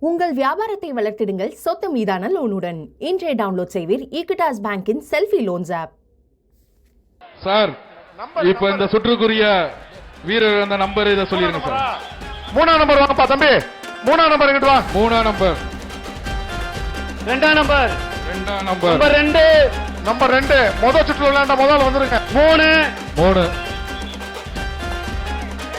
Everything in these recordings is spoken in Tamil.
உங்கள் வியாபாரத்தை வளர்த்திடுங்கள் சொத்து மீதான லோனுடன். இன்றைய டவுன்லோட் செய்வீர் ஈக்விட்டாஸ் பேங்கின் செல்ஃபி லோன்ஸ் ஆப் சார் இப்ப இந்த சுற்றுக்குரிய வீரர் அந்த நம்பர் இதை சொல்லிருங்க சார். மூணாம் நம்பர் வாங்கப்பா தம்பி. மூணாம் நம்பர் இங்கிட்டு வா. மூணாம் நம்பர். ரெண்டாம் நம்பர். ரெண்டாம் நம்பர். நம்பர் ரெண்டு. நம்பர் ரெண்டு. முதல் சுற்று விளையாண்ட முதல் வந்துருங்க. மூணு. மூணு.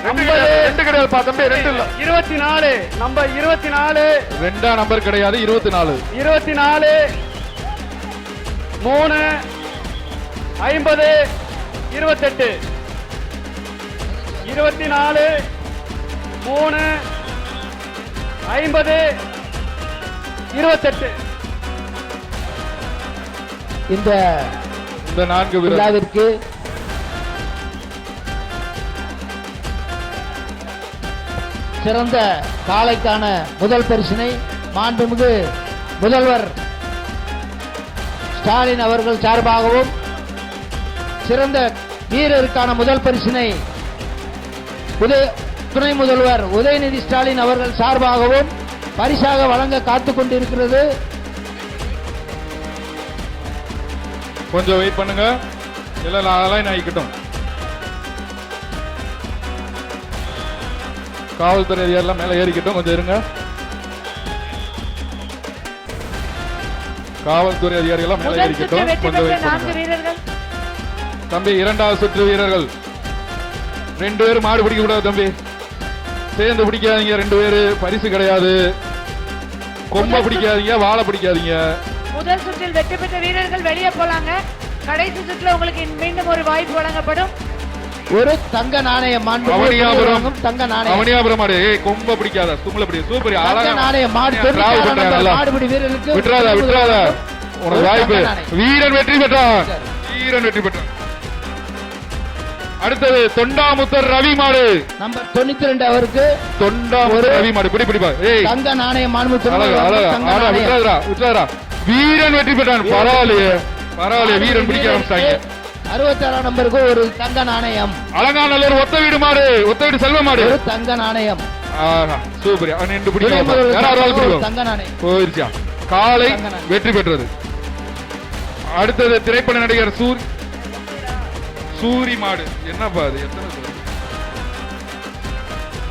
ரெண்டு கிடையாது, ரெண்டு கிடையாதுப்பா தம்பி ரெண்டு இல்ல. இருபத்தி நாலு நம்பர் இருபத்தி நாலு ரெண்டாம் நம்பர் கிடையாது இருபத்தி நாலு இருபத்தி நாலு மூணு. ஐம்பது. இருபத்தெட்டு. இருபத்தி நாலு மூணு. ஐம்பது. இருபத்தெட்டு. இந்த இந்த நான்கு விழாவிற்கு சிறந்த காளைக்கான முதல் பரிசினை மாண்புமிகு முதல்வர் ஸ்டாலின் அவர்கள் சார்பாகவும் சிறந்த வீரருக்கான முதல் பரிசினை துணை முதல்வர் உதயநிதி ஸ்டாலின் அவர்கள் சார்பாகவும் பரிசாக வழங்க காத்துக் கொண்டிருக்கிறது. கொஞ்சம் வெயிட் பண்ணுங்க. இல்ல இல்ல, அதெல்லாம் ஆகிக்கட்டும். காவல்துறை அதிகாரிலாம் மேல ஏறிக்கட்டும் கொஞ்சம் இருங்க. காவல்துறை அதிகாரிகள் மேல ஏறிக்கட்டும் கொஞ்சம் தம்பி இரண்டாவது சுற்று வீரர்கள். ரெண்டு பேரும் மாடு பிடிக்க கூடாது தம்பி. சேர்ந்து பிடிக்காதீங்க ரெண்டு பேரு. பரிசு கிடையாது. கொம்ப பிடிக்காதீங்க வாழை பிடிக்காதீங்க. முதல் சுற்றில் வெற்றி பெற்ற வீரர்கள் வெளியே போலாங்க. கடைசி சுற்றுல உங்களுக்கு மீண்டும் ஒரு வாய்ப்பு வழங்கப்படும். ஒரு தங்க நாணயம் மாண்புமிகு தங்க நாணயம் அவனியாபுரம் மாடு ஏய் கொம்ப பிடிக்காத. தும்ல பிடி சூப்பர் தங்க நாணயம் மாடு மாடுபிடி வீரருக்கு விட்டுறாத உனக்கு வாய்ப்பு. வீரன் வெற்றி பெற்றான். வீரன் வெற்றி பெற்றான். அடுத்தது தொண்டாமுத்தர் ரவி மாடு. நம்பர் தொண்ணூத்தி ரெண்டு அவருக்கு தொண்டாமுத்தர் ரவி மாடு. பிடி பிடிப்பா. ஏய். தங்க நாணயம் மாண்பு விட்டுறாதா வீரன் வெற்றி பெற்றான். பரவாயில்லையே. பரவாயில்லையே. வீரன் பிடிக்க ஆரம்பிச்சாங்க அறுபத்தாறாம் நம்பருக்கு ஒரு தங்க நாணயம். அலங்காநல்லூர் ஒத்த வீடு மாடு. ஒத்த வீடு செல்வ மாடு. ஒரு தங்க நாணயம். சூப்பர். அவன் யாராவது ஆள் ஒரு பிடிக்கும் தங்க நாணயம். போயிருச்சா? காலை. வெற்றி பெற்றது. அடுத்தது திரைப்பட நடிகர் சூரி சூரி மாடு. என்னப்பா அது? எத்தனை.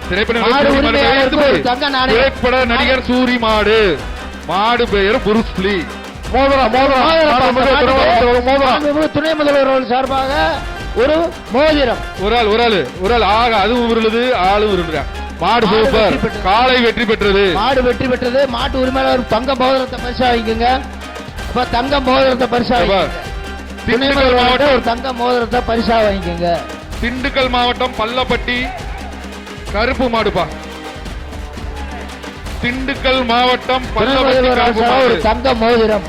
திரைப்பட நடிகர் சூரி மாடு மாடு. பெயர் புருஸ்லி துணை முதல்வர் அவர்கள் சார்பாக ஒரு மோதிரம். ஆள் ஒரு ஆள் ஆக அதுவும் உருளுது ஆளும் உருளுறா மாடு சூப்பர். வெற்றி பெற்றது. காலை வெற்றி பெற்றது. மாடு வெற்றி பெற்றது. மாட்டு உரிமையாளர் தங்க மோதிரத்தை பரிசா வாங்கிக்கோங்க அப்ப தங்க மோதிரத்தை பரிசா திண்டுக்கல் மாவட்டம். ஒரு தங்க மோதிரத்தை பரிசா வாங்கிக்கோங்க. திண்டுக்கல் மாவட்டம் பள்ளப்பட்டி கருப்பு மாடுப்பா. திண்டுக்கல் மாவட்டம் ஒரு தங்க மோதிரம்.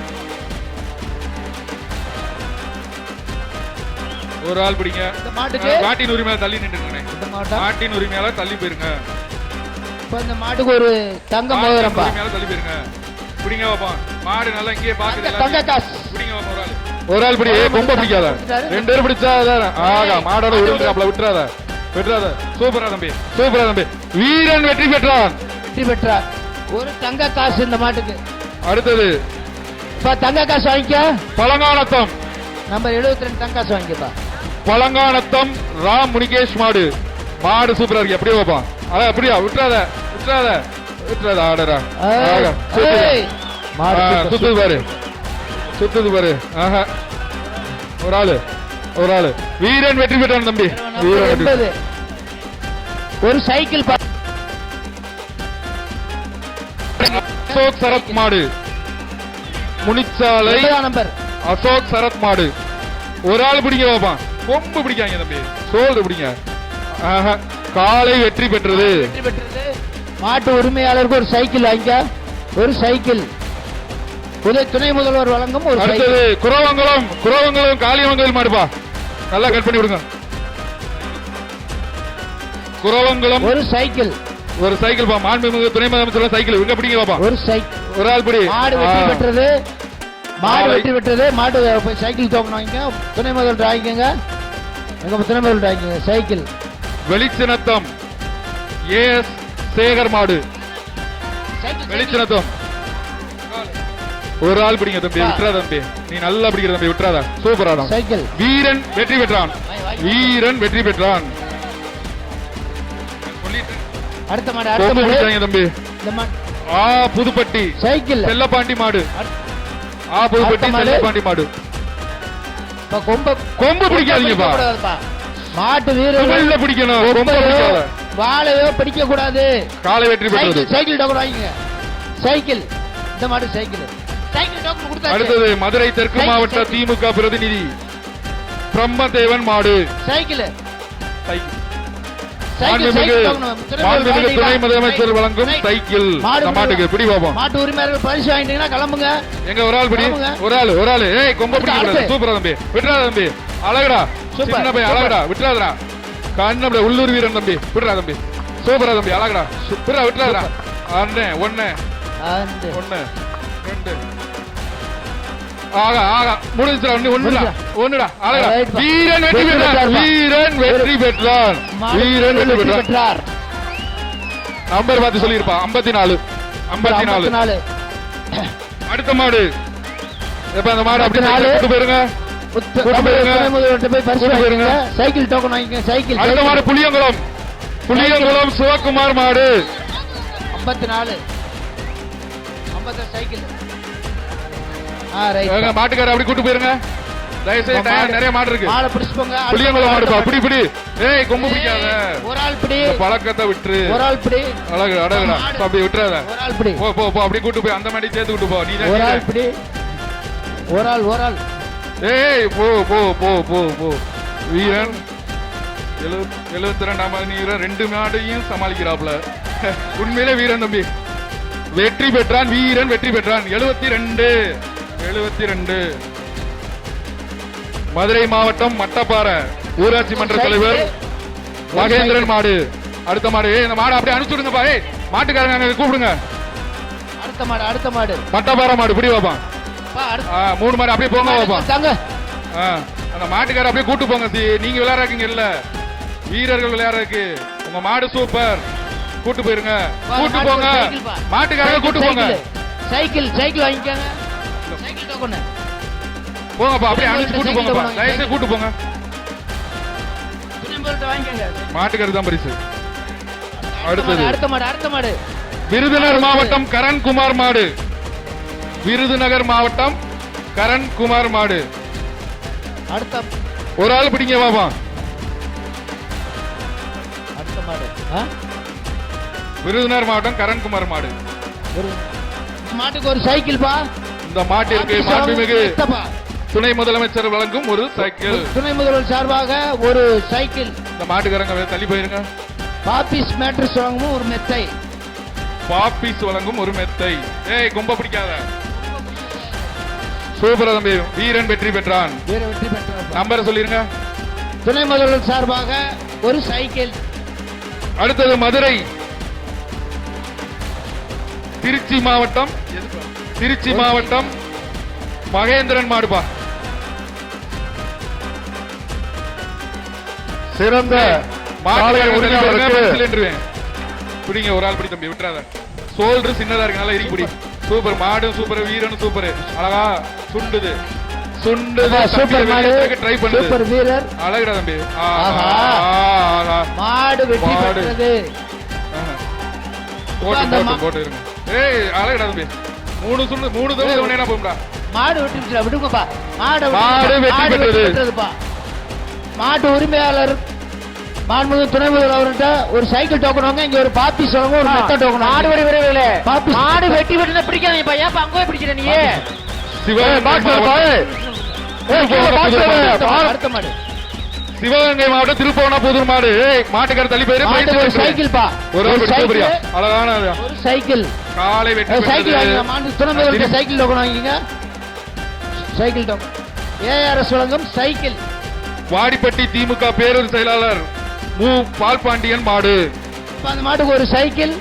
ஒரு ஆள் பிடிங்க. இந்த மாட்டுக்கு? அஹ், மாட்டின் உரிமையாளர் தள்ளி நின்று மாட்டின் உரிமையாளர் தள்ளி போயிருங்க. இப்ப இந்த மாட்டுக்கு ஒரு தங்க மோதிரம்பா. உரிமையாளர் தள்ளி போயிருங்க. பிடிங்க பாப்பா. மாடு நல்லா இங்கேயே பாக்குது தங்க- தங்க எல்லாத்தையும். காசு. பிடிங்க பாப்பா ஒரு ஆள். ஒரு ஆள் பிடி. ஏய், கொம்ப பிடிக்காத. ரெண்டு பேரும் பிடிச்சா. ஆகா மாடோட விழுந்துறாப்ல விட்டுறாத. விட்டுறாத. சூப்பரா தம்பி. சூப்பரா தம்பி. வீரன் வெற்றி பெற்றான். வெற்றி பெற்றார். ஒரு தங்க காசு இந்த மாட்டுக்கு. அடுத்தது. இப்ப தங்க காசு வாங்கிக்க. பழங்கானத்தம் நம்பர் 72 ரெண்டு தங்க காசு வாங்கிக்கப்பா. பழங்கானத்தம் ராம் முனிகேஷ் மாடு. மாடு சூப்பரா இருக்கு. அப்படியே வைப்பான் அதான் அப்படியா? விட்டுறாத. விட்டுறாத. விட்டுறாத. ஆடரா சுத்துது. பாரு. சுத்துது. பாரு. ஆஹா. ஒரு ஆளு. ஒரு ஆளு. வீரன் வெற்றி பெற்றான் தம்பி. வீரன். ஒரு சைக்கிள் அசோக் சரத் மாடு முனிச்சாலை நம்பர் அசோக் சரத் மாடு ஒரு ஆள் பிடிங்க பாப்பான் கொம்பு பிடிக்காங்க தம்பி. சோல்டு பிடிங்க. ஆஹா காலை வெற்றி பெற்றது. வெற்றி பெற்றது. மாட்டு உரிமையாளருக்கு ஒரு சைக்கிள் வாங்கிக்க. ஒரு சைக்கிள். துணை முதல்வர் வழங்கும் ஒரு அடுத்தது குரவங்குளம் குரவங்குளம் காளியமங்கல் மாடுப்பா. நல்லா கட் பண்ணி விடுங்க. குரவங்குளம் ஒரு சைக்கிள். ஒரு சைக்கிள் பா மாண்புமிகு துணை முதலமைச்சர் சைக்கிள். இங்க பிடிங்க பாப்பா. ஒரு சைக்கிள் ஒரு ஆள் பிடி. மாடு வெற்றி. பெற்றது. மாடு. வெற்றி பெற்றது. மாடு சைக்கிள் வாங்கிக்க துணை முதல்வர் வாங்கிக்கோங்க எங்க துணை முதல்வர் வாங்கிக்கோங்க சைக்கிள். வெளிச்சினத்தம் ஏஎஸ் சேகர் மாடு. வெளிச்சனத்தம் ஒரு ஆள் பிடிங்க தம்பி. விட்டுறா தம்பி. நீ நல்லா பிடிக்கிற தம்பி. விட்டுறாதா. சூப்பரா தான் சைக்கிள். வீரன் வெற்றி பெற்றான். வீரன் வெற்றி பெற்றான். அடுத்த மாடு அடுத்த மாடு. தம்பி. இந்த மாடு. ஆ புதுப்பட்டி. சைக்கிள். செல்லப்பாண்டி மாடு. ஆ புதுப்பட்டி. செல்லப்பாண்டி மாடு. கொம்ப கொம்பு பிடிக்காதீங்கப்பா. மாட்டு வீரர் தமிழ்ல பிடிக்கணும். ரொம்ப வாழையோ பிடிக்க கூடாது காலை வெற்றி பெற்றது. சைக்கிள் டோக்கன் வாங்கிங்க சைக்கிள். இந்த மாடு சைக்கிள். சைக்கிள் டோக்கன் கொடுத்தாச்சு. அடுத்தது மதுரை தெற்கு மாவட்ட. திமுக பிரதிநிதி பிரம்மதேவன் மாடு. சைக்கிள். சைக்கிள். மாண்புமிகு? துணை முதலமைச்சர் வழங்கும் சைக்கிள். மாட்டுக்கு பிடி மாட்டு உரிமையாளர்கள் பரிசு வாங்கிட்டீங்கன்னா கிளம்புங்க. எங்க ஒரு ஆள் பிடி. ஒரு ஆள் ஒரு ஆள். ஏய் கொம்ப. சூப்பரா தம்பி. விட்டுறாத தம்பி. அழகுடா. சின்ன பையன். அழகுடா. விட்டுறாதடா உள்ளூர் வீரன் தம்பி. விட்டுறா தம்பி. சூப்பரா தம்பி. அழகுடா. விட்டுறா விட்டுறாதடா ஒன்னு ஒன்னு ஒன்னு ரெண்டு. ஆகா ஆகா. முடிஞ்சுடா ஒண்ணு ஒண்ணுடா. அழகா. வீரன் வெற்றி பெற்றார். வீரன் வெற்றி பெற்றான் மாடு வீரன் வெற்றி பெற்றான் பெற்றார். நம்பர் பார்த்து சொல்லிருப்பா ஐம்பத்தி நாலு ஐம்பத்தி நாலு அடுத்த மாடு. இப்ப அந்த மாடு அப்படி 54. கூட்டு போயிருங்க. சைக்கிள் டோக்கன் வாங்கிக்க சைக்கிள். அடுத்த மாடு புளியங்குளம். புளியங்குளம் சிவகுமார் மாடு. ஐம்பத்தி நாலு ஐம்பத்தி சைக்கிள். ஆ எங்க ரைட் மாட்டுக்கார அப்படி கூட்டு போயிருங்க. தயவுசெய்து நிறைய மாடு இருக்கு. புளியங்குளம் மாடுப்பா பிடி பிடி. ஏய் கொம்பு பிடிக்காத. ஏய், ஒரு ஆள் பிடி. இந்த பழக்கத்தை விட்டுரு. ஒரு ஆள் பிடி. அழகு அழகுடா. மாடு. அப்படி விட்டுறாத. ஒரு ஆள் பிடி. போ போ போ அப்படி கூட்டு போய் அந்த மாதிரி சேர்த்து கூட்டு போ. நீ ஒரு ஆள் பிடி. ஒரு ஆள் ஒரு ஆள். ஏய் போ போ போ போ போ. வீரன் எழுபத்தி ரெண்டாம் வீரன் ரெண்டு மாடையும் சமாளிக்கிறாப்ல உண்மையிலே வீரன் தம்பி. வெற்றி பெற்றான் வீரன் வெற்றி பெற்றான். எழுபத்தி ரெண்டு. எழுபத்தி ரெண்டு மதுரை மாவட்டம் மட்டப்பாறை ஊராட்சி மன்ற தலைவர் மகேந்திரன் மாடு. அடுத்த மாடு. ஏய், இந்த மாடு அப்படியே அனுப்பிச்சு விடுங்கப்பா ஏய் மாட்டுக்காரங்க அங்க கூப்பிடுங்க. அடுத்த மாடு அடுத்த மாடு. மட்டப்பாறை மாடு பிடி வைப்பான் பா, அடுத்த மூணு மாடு அப்படியே போங்க வைப்பான் தாங்க. ஆ, அந்த மாட்டுக்கார அப்படியே கூட்டு போங்க சி. நீங்க விளையாடுறீங்க இல்ல வீரர்கள் விளையாடுறதுக்கு உங்க மாடு சூப்பர். கூட்டு போயிருங்க. கூட்டு போங்க. சைக்கிள் பா. மாட்டுக்காரங்க கூட்டு போங்க. சைக்கிள் சைக்கிள் வாங்கிக்கோங்க. போங்கப்பா அப்படியே அனுப்பிச்சு கூட்டு போங்கப்பா. போங்க. தயவுசெய்து கூட்டு போங்க. தான் பரிசு. அடுத்தது. அடுத்த மாடு அடுத்த மாடு. விருதுநகர் மாவட்டம் கரண்குமார் மாடு. விருதுநகர் மாவட்டம் கரண்குமார் மாடு. அடுத்த. ஒரு ஆள் பிடிங்க பாப்பா அடுத்த மாடு? விருதுநகர் மாவட்டம் கரண்குமார் மாடு. மாட்டுக்கு ஒரு சைக்கிள் பா இந்த மாட்டிற்கு மாட்டு மாண்புமிகு? துணை முதலமைச்சர் வழங்கும் ஒரு சைக்கிள். துணை முதல்வர் சார்பாக ஒரு சைக்கிள். இந்த மாட்டுக்காரங்க தள்ளி போயிருங்க. பாப்பிஸ் மேட்ரஸ் வாங்கவும் ஒரு மெத்தை. பாப்பீஸ் வழங்கும் ஒரு மெத்தை. ஏய் கும்ப பிடிக்காத. சூப்பரா தம்பி. வீரன் வெற்றி பெற்றான். வீர வெற்றி பெற்றார் நம்பர் சொல்லிருங்க. துணை முதல்வர் சார்பாக ஒரு சைக்கிள். அடுத்தது மதுரை. திருச்சி மாவட்டம். திருச்சி மாவட்டம். மகேந்திரன் மாடுபா. சிறந்த பிடிங்க ஒரு ஆள் பிடி தம்பி விட்டுறாத. சோல்டர் சின்னதா இருக்கு நல்லா இறுக்கி பிடி. சூப்பர் மாடும் சூப்பர் வீரனும் சூப்பர் அழகா சுண்டுது. சுண்டுது சூப்பர் மாடு ட்ரை பண்ணுது. சூப்பர் வீரர். அழகுடா தம்பி. ஆஹா. மாடு வெற்றி மாடு. பெற்றது. போட்டு அந்த போட்டு மா- போட்டு இருங்க. ஏய் அழகுடா தம்பி. மூணு சுண்டு மூணு தவிர ஒன்னே போகும்டா? மாடு பெற்ற விடுங்கப்பா. மாடு மாடு. பெற்றதுப்பா. மாட்டு உரிமையாளர் மாண்புமிகு துணை முதல்வர் அவர்கிட்ட ஒரு சைக்கிள் டோக்கன் வாங்க இங்க ஒரு பாப்பி சொல்லுங்க ஒரு மெத்த டோக்கன் மாடு வெடி விரைவில் பாப்பி மாடு வெட்டி வெட்டினா பிடிக்காதீங்கப்பா ஏப்பா அங்கே போய் பிடிக்கிற நீ? சிவகங்கை மாவட்டம். திருப்பவனா புதூர் மாடு. மாட்டுக்கார தள்ளி போயிரு சைக்கிள் பா. ஒரு அழகான ஒரு சைக்கிள். காலை வெற்றி சைக்கிள் மாண்பு துணை முதல்வர் சைக்கிள் டோக்கன் வாங்கிங்க சைக்கிள் டோக்கன் ஏஆர்எஸ் வழங்கும் சைக்கிள். வாடிப்பட்டி திமுக பேரூர் செயலாளர் மு. பால்பாண்டியன் மாடு. இப்ப அந்த மாட்டுக்கு ஒரு சைக்கிள்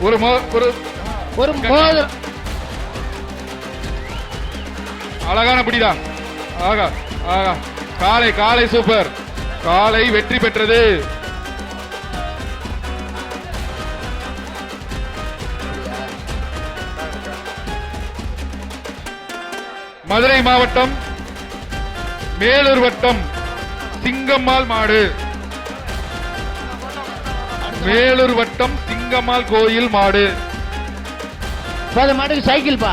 ஒரு மோ- ஒரு ஒரு மோதிரம். அழகான பிடிடா ஆகா ஆகா. காலை காலை சூப்பர். காலை வெற்றி பெற்றது. மதுரை மாவட்டம் மேலூர் வட்டம் சிங்கம்மாள் மாடு. மேலூர் வட்டம் சிங்கம்மாள் கோயில் மாடு. அந்த மாட்டுக்கு சைக்கிள் பா.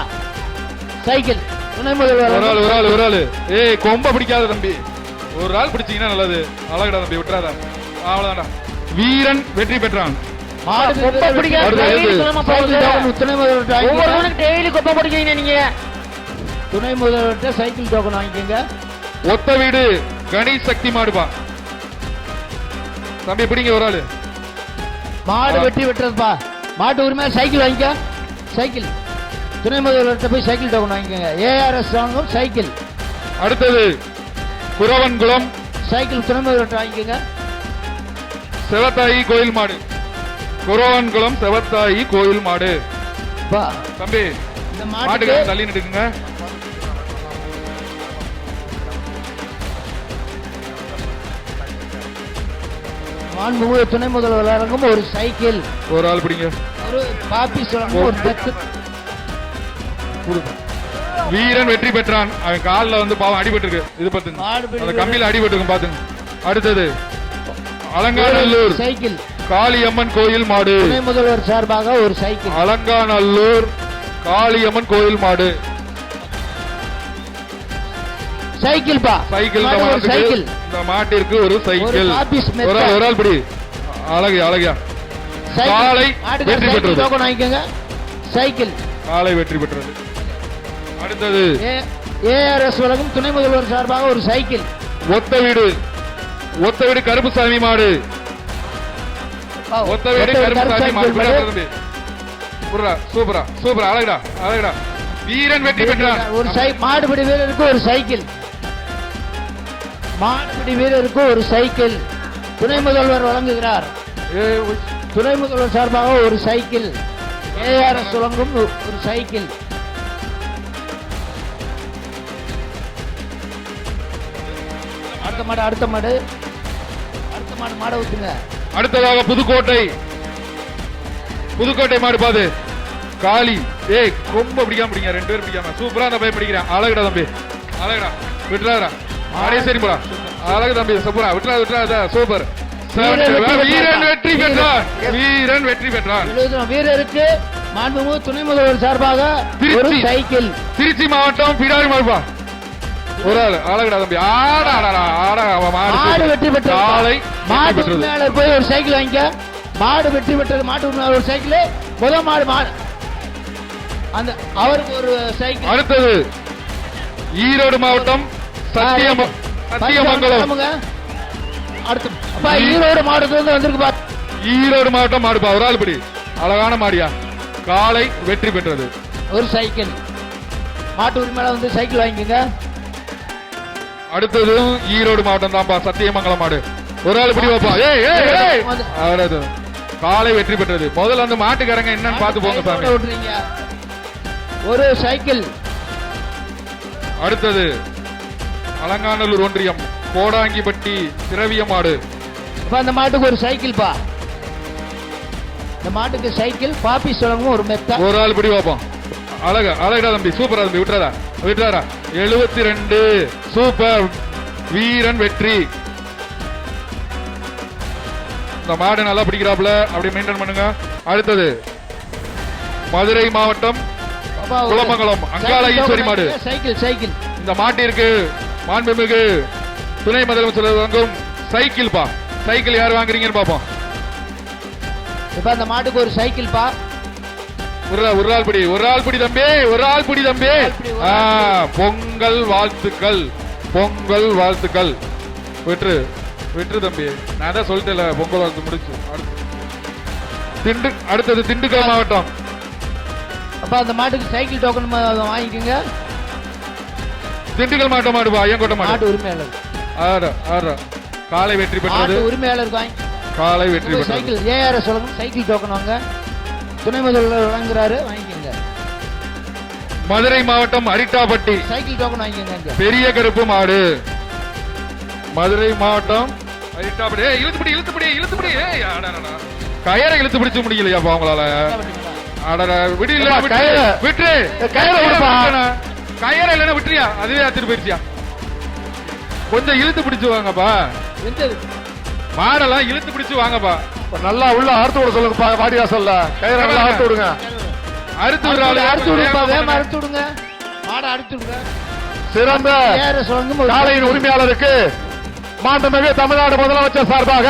சைக்கிள். துணை ஒரு ஆள் ஒரு ஆள் ஒரு ஆள். ஏய் கொம்ப பிடிக்காத தம்பி. ஒரு ஆள் பிடிச்சீங்கன்னா நல்லது. அழகடா தம்பி விட்டுறாதா. அவ்வளவுதான்டா. வீரன் வெற்றி பெற்றான். பிடிக்காத ஒவ்வொருவனுக்கு டெய்லி கொப்பை பிடிக்கிறீங்க நீங்க. துணை முதல்வர்கிட்ட சைக்கிள் டோக்கன் வாங்கிக்கோங்க. ஒத்த வீடு கணேஷ் சக்தி மாடுபா. தம்பி பிடிங்க ஒரு ஆளு. மாடு வெட்டி வெட்டுறதுப்பா மாட்டு உரிமை சைக்கிள் வாங்கிக்க. சைக்கிள். துணை முதல்வர்கிட்ட போய் சைக்கிள் டோக்கன் வாங்கிக்கோங்க. ஏஆர்எஸ் வாங்கும் சைக்கிள். அடுத்தது குறவன்குளம். சைக்கிள் துணை முதல்வர்கிட்ட வாங்கிக்கோங்க. செவத்தாயி கோயில் மாடு. குறவன்குளம் செவத்தாயி கோயில் மாடு. பா. தம்பி மாட்டுக்கு தள்ளி நிட்டுக்குங்க மாண்புமிகு துணை முதல்வர் வழங்கும் ஒரு சைக்கிள். ஒரு ஆள் பிடிங்க. ஒரு ஒரு பெத்து. வீரன் வெற்றி பெற்றான். அவன் கால்ல வந்து பாவம் அடிபட்டு இருக்கு இது பிடி அந்த கம்பியில அடிபட்டு இருக்கு பாத்துங்க அடுத்தது அலங்காநல்லூர். சைக்கிள். காளியம்மன் கோயில் மாடு. துணை முதல்வர் சார்பாக ஒரு சைக்கிள். அலங்காநல்லூர் காளியம்மன் கோயில் மாடு. சைக்கிள் பா. சைக்கிள் மாடு சைக்கிள். இந்த மாட்டிற்கு ஒரு சைக்கிள். ஒரு. ஒரு ஆள் பிடி. அழகு அழகியா. மாட்டுக்கு வெற்றி சைக்கிள் பெற்றது. வாங்கிக்கோங்க. சைக்கிள். காலை வெற்றி பெற்றது. அடுத்தது. ஏஆர்எஸ் வழங்கும் துணை முதல்வர் சார்பாக ஒரு சைக்கிள். ஒத்த வீடு. ஒத்த வீடு கருப்புசாமி மாடு. ஒத்த வீடு கருப்புசாமி மாடு. விடா தம்பி. புர்ரா, சூப்பரா சூப்பரா. அழகுடா அழகுடா. வீரன் வெற்றி பெற்றான். ஒரு சை மாடுபிடி வீரருக்கு ஒரு சைக்கிள். மாடுபிடி வீரருக்கு ஒரு சைக்கிள். துணை முதல்வர் வழங்குகிறார். துணை முதல்வர் சார்பாக ஒரு சைக்கிள். ஏஆர்எஸ் சுழங்கும் ஒரு சைக்கிள். அடுத்த மாடு அடுத்த மாடு. அடுத்த மாடு மாடை ஊத்துங்க. அடுத்ததாக புதுக்கோட்டை. புதுக்கோட்டை மாடு பாது. காளி. ஏய் ரொம்ப பிடிக்காம பிடிங்க. ரெண்டு பேரும் பிடிக்காம. சூப்பரா அந்த பையன் பிடிக்கிறேன். அழகுடா தம்பி. அழகுடா. விட்டுறாடா அடே சரி போடா. அழகு தம்பி சூப்பரா. விட்டுறா விட்டுறா சூப்பர். வீரன் வெற்றி பெற்றான். வீரன் வெற்றி பெற்றான் வீரருக்கு மாண்புமிகு துணை முதல்வர் சார்பாக திருச்சி. சைக்கிள். திருச்சி மாவட்டம் பிடாரி மாடுப்பா ஒரு ஆள். அழகுடா தம்பி. ஆடா ஆடா மாடு மாடு. வெற்றி வெற்றி மாட்டு பெற்றது. உரிமையாளர் போய் ஒரு சைக்கிள் வாங்கிக்க. மாடு வெற்றி பெற்றது. மாட்டு உரிமையாளர் ஒரு சைக்கிள். முதல் மாடு மாடு. அந்த அவருக்கு ஒரு சைக்கிள். அடுத்தது ஈரோடு மாவட்டம் சத்தியமங்கலம். அடுத்து ஈரோடு மாவட்டம் மாடுப்பா ஒரு ஆள் பிடி. அழகான மாடியா. காலை வெற்றி பெற்றது. ஒரு சைக்கிள். மாட்டு உரிமையாளர் வந்து சைக்கிள் வாங்கிக்கோங்க. அடுத்ததும் ஈரோடு மாவட்டம் தான்ப்பா சத்தியமங்கலம் மாடு. ஒரு ஆள் பிடி வைப்பா. ஏய். காலை வெற்றி பெற்றது. முதல்ல அந்த மாட்டுக்காரங்க என்னன்னு பார்த்து போங்க விட்டுறீங்க. ஒரு சைக்கிள். அடுத்தது அலங்காநல்லூர் ஒன்றியம் கோடாங்கிப்பட்டி திரவிய மாடு அப்ப அந்த மாட்டுக்கு ஒரு சைக்கிள் பா. இந்த மாட்டுக்கு சைக்கிள் பாப்பி சொல்லவும் ஒரு மெத்தா. ஒரு ஆள் பிடி வைப்போம் அழகா அழகா தம்பி சூப்பரா தம்பி விட்டுறாரா விட்டுறாரா எழுபத்தி ரெண்டு சூப்பர். வீரன் வெற்றி. இந்த மாடு நல்லா பிடிக்கிறாப்புல அப்படி மெயின்டைன் பண்ணுங்க. அடுத்தது மதுரை மாவட்டம் குலமங்கலம், அங்காள சைக்கிள் ஈஸ்வரி மாடு. Cycle cycle. இந்த மாட்டிற்கு மாண்புமிகு துணை முதலமைச்சர் வழங்கும் சைக்கிள் பா. சைக்கிள் யார் வாங்குறீங்கன்னு பாப்போம் இப்ப அந்த மாட்டுக்கு ஒரு சைக்கிள் பா. ஒரு ஆள் ஒரு ஆள் பிடி ஒரு ஆள் பிடி தம்பி ஒரு ஆள் பிடி தம்பி. பொங்கல் வாழ்த்துக்கள் பொங்கல் வாழ்த்துக்கள். விட்டுரு விட்டுரு தம்பி. நான் தான் சொல்லிட்டேன்ல பொங்கல் வாழ்த்து முடிச்சு. திண்டு அடுத்தது திண்டுக்கல் மாவட்டம். அப்ப அந்த மாட்டுக்கு சைக்கிள் டோக்கன் வாங்கிக்கோங்க. திண்டுக்கல் மாவட்டம் மாடுப்பா ஐயங்கோட்டை மாடு. உரிமையாளர். ஆடா ஆடா. காலை வெற்றி பெற்றது. வாங்கி காலை வெற்றி பெற்றது. சைக்கிள் ஏஆர்எஸ் வழங்கும் சைக்கிள் டோக்கன் வாங்க துணை முதல்வர் வழங்குறாரு வாங்கிக்கோங்க. மதுரை மாவட்டம் அரிட்டாப்பட்டி. சைக்கிள் டோக்கன் வாங்கிக்கோங்க. பெரிய கருப்பு மாடு. மதுரை மாவட்டம் அரிட்டாப்பட்டி. இழுத்துப்பிடி இழுத்துப்பிடி இழுத்துப்பிடி. கயரை இழுத்து பிடிச்சு முடியலையாப்பா உங்களால. அடடா விடு இல்ல விட்டு. கயிறை விடுப்பா. கயற இல்லைன்னா விட்டுறியா? அதுவே அத்துட்டு போயிருச்சியா கொஞ்சம் இழுத்து பிடிச்சு வாங்கப்பா. மாடெல்லாம் இழுத்து பிடிச்சு வாங்கப்பா. நல்லா உள்ள அறுத்து விட சொல்லுங்கப்பா வாடிவாசல்ல கயிறை நல்லா அறுத்து விடுங்க. அறுத்து விடுற அறுத்து விடுப்பா வேகமா. அறுத்து விடுங்க. மாடை அறுத்து விடுங்க. சிறந்த காளையின் உரிமையாளருக்கு மாண்புமிகு தமிழ்நாடு முதலமைச்சர் சார்பாக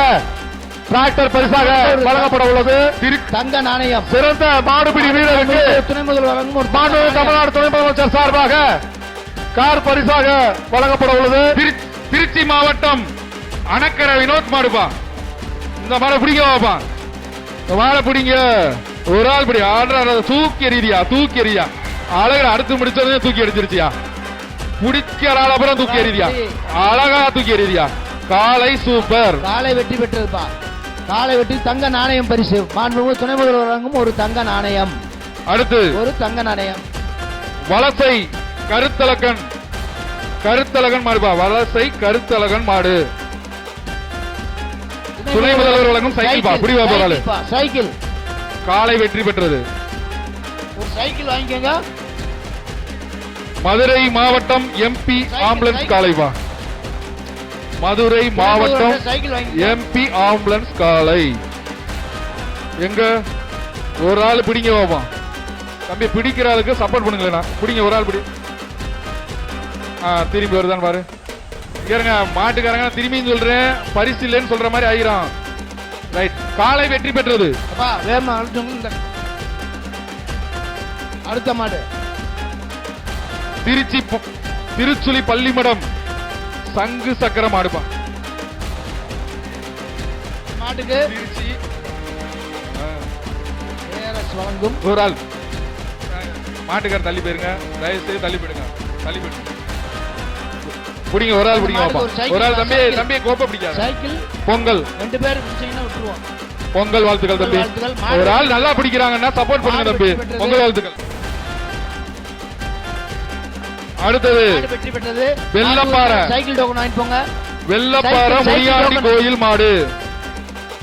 டிராக்டர் பரிசாக வழங்கப்பட உள்ளது. தங்க நாணயம். சிறந்த மாடுபிடி வீரருக்கு துணை முதல்வர். தமிழ்நாடு துணை முதலமைச்சர் சார்பாக கார் பரிசாக வழங்கப்பட உள்ளது. திரு- திருச்சி மாவட்டம் அணக்கரை வினோத் மாடுப்பா. இந்த மாடை பிடிக்க வாப்பா இந்த மாடை பிடிங்க. ஒரு ஆள் பிடி ஆடுற தூக்கி எறியா தூக்கி எறியா அழகா அடுத்து முடிச்சதுமே தூக்கி அடிச்சிருச்சியா பிடிக்கிற ஆள் அப்புறம் தூக்கி எறியா அழகா தூக்கி எறியா காலை சூப்பர். காலை வெற்றி பெற்றதுப்பா காலை வெற்றி தங்க நாணயம் பரிசு. மாண்புமிகு துணை முதல்வர் வழங்கும் ஒரு தங்க நாணயம். அடுத்து ஒரு தங்க நாணயம். வலசை கருத்தலகன். கருத்தலகன் மாடுப்பா வலசை கருத்தலகன் மாடு. துணை முதல்வர் வழங்கும் சைக்கிள் பா, வா போறாளு. சைக்கிள் காலை வெற்றி பெற்றது. ஒரு சைக்கிள் வாங்கிக்கோங்க. மதுரை மாவட்டம் எம்பி ஆம்புலன்ஸ் காலைவா மதுரை மாவட்டம் எம்பி ஆம்புலன்ஸ் காலை. எங்க? ஒரு ஆள் பிடிங்க பாப்பா. தம்பி பிடிக்கிற ஆளுக்கு சப்போர்ட் பண்ணுங்களேண்ணா பிடிங்க ஒரு ஆள் பிடி. ஆ திரும்பி வருதான்னு பாரு. இங்க மாட்டுக்காரங்க திரும்பியும் சொல்றேன். பரிசு இல்லைன்னு சொல்ற மாதிரி ஆயிரும் ரைட் காலை வெற்றி பெற்றது. அடுத்த மாடு. திருச்சி திருச்சுழி பள்ளிமடம் சங்கு சக்கரம் ஆடுப்பா மாட்டுக்கு திருச்சி. ஆ. ஏஆர்எஸ் வழங்கும். ஒரு ஆள். மாட்டுக்கார தள்ளி போயிருங்க. தயவு செய்து தள்ளி போயிடுங்க. தள்ளி போயிடுங்க. பிடிங்க ஒரு ஆள் பிடிங்க ஒரு ஆள் தம்பி. தம்பி கோப்ப பிடிக்காத. சைக்கிள். பொங்கல். ரெண்டு பேர் பிடிச்சீங்கன்னா விட்டுருவோம். பொங்கல் வாழ்த்துக்கள் தம்பி. ஒரு ஆள் நல்லா பிடிக்கிறாங்கன்னா சப்போர்ட் பண்ணுங்க தம்பி. பொங்கல் வாழ்த்துக்கள். அடுத்தது வெற்றி பெற்றது. வெள்ளப்பாறை. சைக்கிள் டோக்கன் வாங்கிட்டு போங்க. வெள்ளப்பாறை முனியாண்டி. கோயில் மாடு.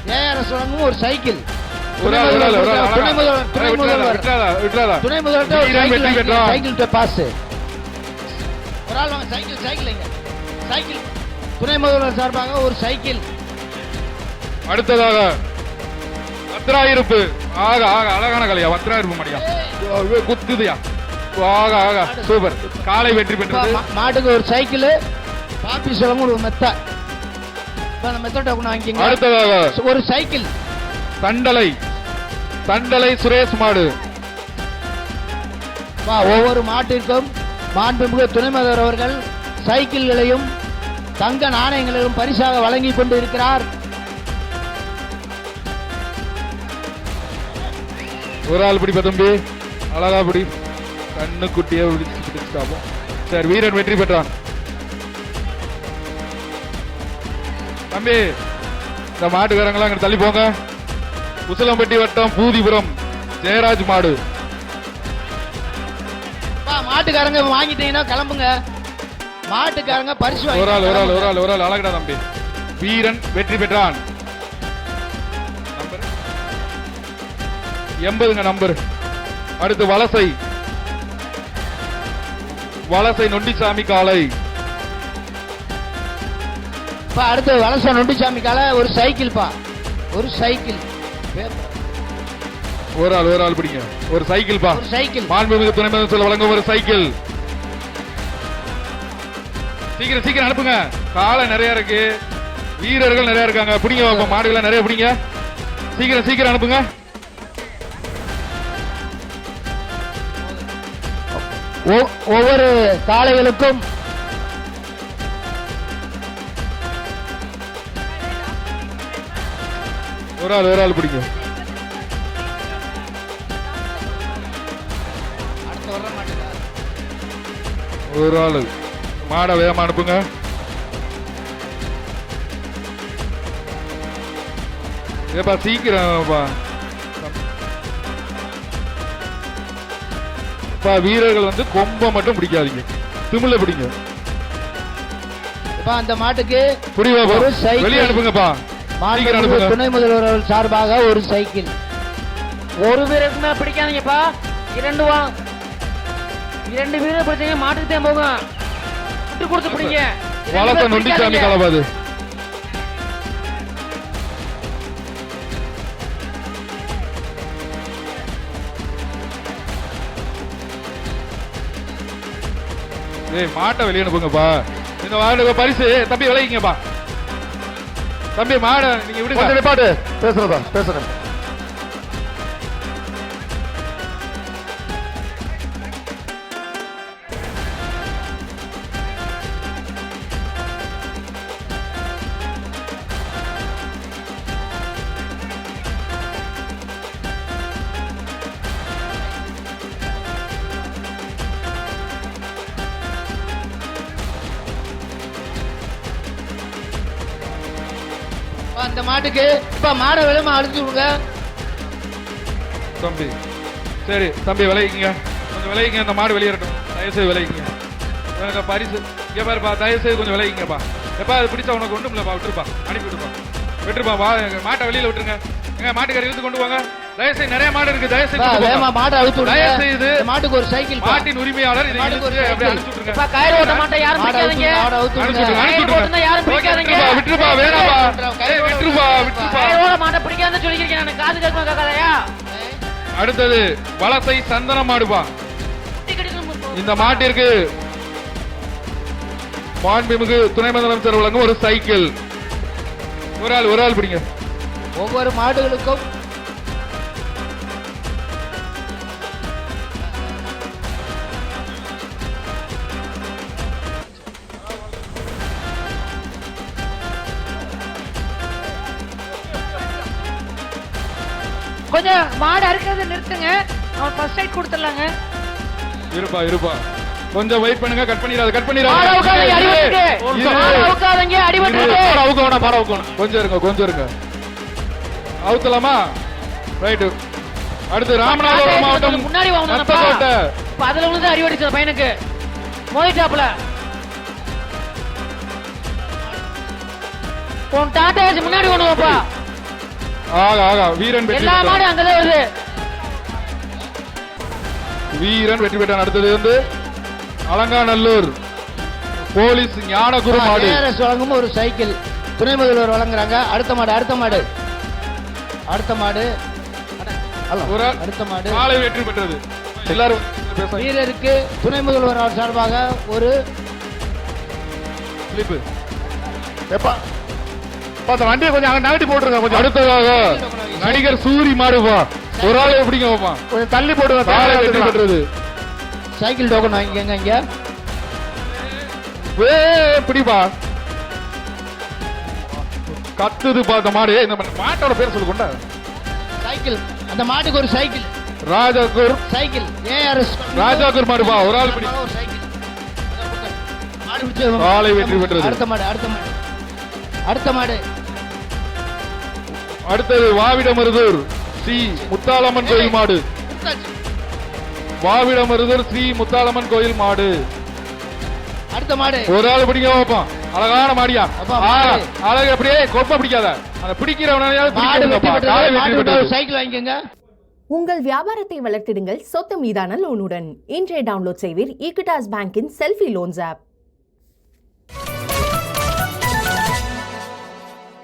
ஏஆர்எஸ் வழங்கும் ஒரு சைக்கிள். துணை முதல்வர் துணை. முதல்வர் சைக்கிள் பாஸ் ஒரு ஆள் வாங்க சைக்கிள் சைக்கிள் சைக்கிள். துணை முதல்வர் சார்பாக ஒரு சைக்கிள். அடுத்ததாக வத்ராயிருப்பு ஆக ஆக அழகான கலையா? வத்ராயிருப்பு மடியா? குத்துதுயா? ஆக ஆக. சூப்பர். காலை வெற்றி பெற்றது. மாட்டுக்கு ஒரு சைக்கிள் பாப்பி சொல்லுங்க ஒரு மெத்த. அந்த மெத்த டோக்கன் வாங்கிக்கோங்க. அடுத்ததாக. ஒரு சைக்கிள். தண்டலை. தண்டலை சுரேஷ் மாடு. ஒவ்வொரு மாட்டிற்கும் மாண்புமிகு துணை முதல்வர் அவர்கள் சைக்கிள்களையும் தங்க நாணயங்களையும் பரிசாக வழங்கிக் கொண்டு இருக்கிறார் ஒரு ஆள் பிடி தம்பி? அழகா பிடி. கண்ணு குட்டியா பிடிச்சு பிடிச்சிட்டாப்போம் சரி வீரன் வெற்றி பெற்றான். தம்பி இந்த மாட்டுக்காரங்களாம் அங்க தள்ளி போங்க. உசிலம்பட்டி வட்டம் பூதிபுரம் ஜெயராஜ் மாடு. மாட்டுக்காரங்க வாங்கிட்டீங்கன்னா கிளம்புங்க. மாட்டுக்காரங்க பரிசு ஒரு ஆள் ஒரு ஆள் ஒரு ஆள் ஒரு ஆள். அழகடா தம்பி. வீரன் வெற்றி பெற்றான். எண்பதுங்க நம்பர். அடுத்து வலசை. வலசை நொண்டிசாமி காலை. பா அடுத்து வலச நொண்டிசாமி கால ஒரு சைக்கிள் பா. ஒரு சைக்கிள். ஒரு ஆள் ஒரு ஆள் பிடிங்க. ஒரு சைக்கிள் பா. சைக்கிள். மாண்புமிகு துணை முதலமைச்சர் வழங்கும் ஒரு சைக்கிள். சீக்கிரம் சீக்கிரம் அனுப்புங்க. காலை நிறைய இருக்கு. வீரர்கள் நிறைய இருக்காங்க. பிடிங்க. மாடுகளை நிறைய பிடிங்க. சீக்கிரம் சீக்கிரம் அனுப்புங்க. ஒவ்வொரு காளைகளுக்கும் ஒரு ஆள் ஒரு ஆள் பிடிக்கும் ஒரு ஆள். மாடை வேகமா அனுப்புங்க. ஏப்பா சீக்கிரம்ப்பா அப்பா வீரர்கள் வந்து கொம்ப மட்டும் பிடிக்காதீங்க. திமிழ பிடிங்க. இப்ப அந்த மாட்டுக்கு புரியுதா ஒரு சைக்கிள். வெளியே அனுப்புங்கப்பா. துணை முதல்வர் அவர்கள் சார்பாக ஒரு சைக்கிள். ஒரு பேருக்குமே பிடிக்காதீங்கப்பா. இரண்டு வா இரண்டு வீரர் பிடிச்சீங்க மாட்டுக்கு தான் போகும். விட்டு கொடுத்து பிடிங்க. வளத்தை நொண்டிச்சாமி பிடிக்காதீங்க. ஏய் மாட்டை வெளியே அனுப்புங்கப்பா. இந்த மாடு பரிசு. தம்பி விளையிங்கப்பா தம்பி மாடை நீங்க விடுங்க. நிப்பாட்டு. பேசுறதா பேசுறேன். இப்ப மாடை விலமா அழிச்சு விடுங்க. தம்பி சரி தம்பி விளைவிங்க கொஞ்சம் விளைவிங்க அந்த மாடு வெளியேறட்டும் தயவுசெய்து விளைவிங்க எனக்கு பரிசு இங்கே பாருப்பா தயவுசெய்து கொஞ்சம் விளைவிங்கப்பா எப்பா அது பிடிச்சா உனக்கு ஒன்றும் இல்லைப்பா விட்டுருப்பா அனுப்பி விட்டுருப்பா. விட்டுருப்பா வா மாட்டை வெளியில விட்டுருங்க. எங்க மாட்டுக்காரி இழுத்து கொண்டு வாங்க தயவுசெய்து நிறைய மாடு இருக்கு. தயவுசெய்து அப்பா, கொண்டு வேகமா போங்க. மாடை அழிச்சு விடுங்க. தயவுசெய்து மாட்டுக்கு ஒரு சைக்கிள். மாட்டின் உரிமையாளர் இதை கயிறு ஓட்ட மாட்டேன் யாரும் பிடிக்காதீங்க. யாரும். பிடிக்காதீங்க. விட்டுருப்பா, விட்டுருப்பா வேணாப்பா விட்டுருப்பா விட்டுருப்பா. கயிறோட மாட்டை பிடிக்காதுன்னு சொல்லிக்கிறேன் நான் காது கேட்காதயா? அடுத்தது வலசை சந்தன கடிக்கணும் இந்த மாட்டிற்கு மாண்புமிகு துணை முதலமைச்சர் வழங்கும் ஒரு சைக்கிள் ஒரு ஆள் ஒரு ஆள் பிடிங்க. ஒவ்வொரு மாடுகளுக்கும் கொஞ்சம் மாடு அறுக்கிறத நிறுத்துங்க. அவன் ஃபர்ஸ்ட் எய்ட் கொடுத்துடலாங்க. இருப்பா இருப்பா. கொஞ்சம் வெயிட் பண்ணுங்க கட் பண்ணிடாத கட் பண்ணிடாத. கொஞ்சம் இருங்க கொஞ்சம் இருங்க. அவுத்தலாமா? ரைட்டு அடுத்து ராமநாதபுரம் மாவட்டம் முன்னாடி அதுல விழுந்து அடிபடிச்சு அந்த பையனுக்கு. மோதிட்டாப்ல உன் டாட்டா முன்னாடி கொண்டு வாப்பா. ஆகா ஆகா வீரன் வெற்றி எல்லா. மாடும் அங்கதான் வருது. வீரன் வெற்றி பெற்றான். அடுத்தது வந்து அலங்காநல்லூர் போலீஸ் ஞானகுரு மாடு. வழங்கும் ஒரு சைக்கிள். துணை முதல்வர் வழங்குறாங்க. அடுத்த மாடு அடுத்த மாடு. அடுத்த மாடு. ஒரு அடுத்த மாடு. காலை வெற்றி பெற்றது. எல்லாரும் வீரருக்கு துணை முதல்வர் சார்பாக ஒரு கிளிப்பு எப்பா அந்த வண்டியை கொஞ்சம் அங்க நகட்டி போட்டுருங்க கொஞ்சம். அடுத்ததாக நடிகர் சூரி மாடுப்பா ஒரு ஆள் எப்படிங்க வைப்பான் கொஞ்சம் தள்ளி போடுங்க காலை பெற்றது சைக்கிள் டோக்கன் வாங்கிக்கோங்க இங்க. வே பிடிப்பா. கத்துதுப்பா இந்த மாடு. இந்த மாட்டோட பேர் சொல்லு கொண்டா. சைக்கிள். அந்த மாட்டுக்கு ஒரு cycle. Rajakkur cycle. ARS. Rajakkur மாடுப்பா ஒரு ஆள் பிடி. காலை வெற்றி பெற்றது. அடுத்த மாடு அடுத்த மாடு. அடுத்த மாடு. அடுத்தது வாவிடமருதூர் ஸ்ரீ முத்தாலம்மன் கோயில் மாடு. வாவிடமருதூர் ஸ்ரீ முத்தாலம்மன் கோயில் மாடு. அடுத்த மாடு. ஒரு ஆள் பிடிக்க வைப்பான் அழகான மாடியா. அழகு அப்படியே கொப்ப பிடிக்காத. அந்த பிடிக்கிறவனையாவது சைக்கிள் வாங்கிக்கோங்க. உங்கள் வியாபாரத்தை வளர்த்திடுங்கள். சொத்து மீதான லோனுடன். இன்றைய டவுன்லோட் செய்வீர். ஈக்விட்டாஸ் பேங்கின் செல்ஃபி லோன்ஸ் ஆப்